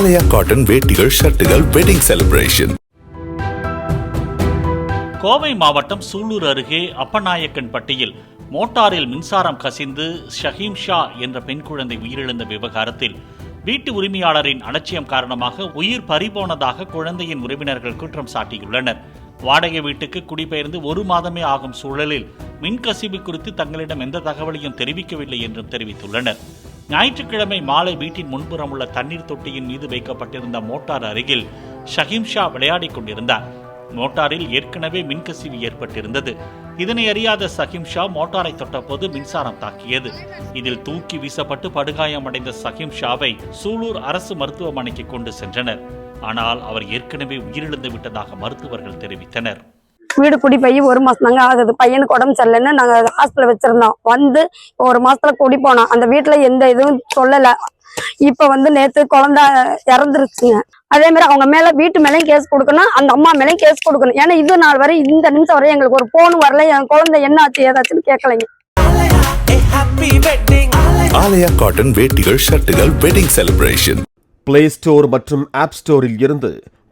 ஆலயா cotton வேட்டிகள் ஷர்ட்டுகள் wedding celebration Kovai மாவட்டம் சூலூர் அருகே அப்பநாயக்கன்பட்டியில் மோட்டாரில் மின்சாரம் கசிந்து ஷஹீம் ஷா என்ற பெண் குழந்தை உயிரிழந்த விவகாரத்தில் வீட்டு உரிமையாளரின் அலட்சியம் காரணமாக உயிர் பறிபோனதாக குழந்தையின் உறவினர்கள் குற்றம் சாட்டியுள்ளனர். வாடகை வீட்டுக்கு குடிபெயர்ந்து ஒரு மாதமே ஆகும் சூழலில் மின்கசிவு குறித்து தங்களிடம் எந்த தகவலையும் தெரிவிக்கவில்லை என்றும் தெரிவித்துள்ளனர். ஞாயிற்றுக்கிழமை மாலை வீட்டின் முன்புறம் உள்ள தண்ணீர் தொட்டியின் மீது வைக்கப்பட்டிருந்த மோட்டார் அருகில் ஷஹீம் ஷா விளையாடிக் கொண்டிருந்தார். மோட்டாரில் ஏற்கனவே மின்கசிவு ஏற்பட்டிருந்தது. இதனை அறியாத சஹிம் ஷா மோட்டாரை தொட்டபோது மின்சாரம் தாக்கியது. இதில் தூக்கி வீசப்பட்டு படுகாயமடைந்த சஹிம் ஷாவை சூலூர் அரசு மருத்துவமனைக்கு கொண்டு சென்றனர். ஆனால் அவர் ஏற்கனவே உயிரிழந்து விட்டதாக மருத்துவர்கள் தெரிவித்தனர். வீடு குடி போய் ஒரு மாசம் தாங்க ஆகுது. பையனுக்கு உடம்பு சரியில்லைன்னு நாங்க ஹாஸ்பிட்டல் வச்சிருந்தோம். வந்து ஒரு மாசத்துல குடி போனோம். அந்த வீட்டுல எந்த இதுவும் சொல்லல. இப்ப வந்து நேத்து குழந்தை இறந்துருச்சுங்க. அதே மாதிரி அவங்க மேல வீட்டு மேலயும் கேஸ் கொடுக்கணும். அந்த அம்மா மேலயும் கேஸ் கொடுக்கணும். ஏன்னா இது நாள் வரை இந்த நிமிஷம் வரை எங்களுக்கு ஒரு போன் வரல. என் குழந்தை என்ன ஆச்சு ஏதாச்சுன்னு கேட்கலைங்க. ஆலயா காட்டன் வேட்டிகள் ஷர்ட்டுகள் வெட்டிங் செலிப்ரேஷன் பிளே ஸ்டோர் மற்றும் ஆப் ஸ்டோரில் இருந்து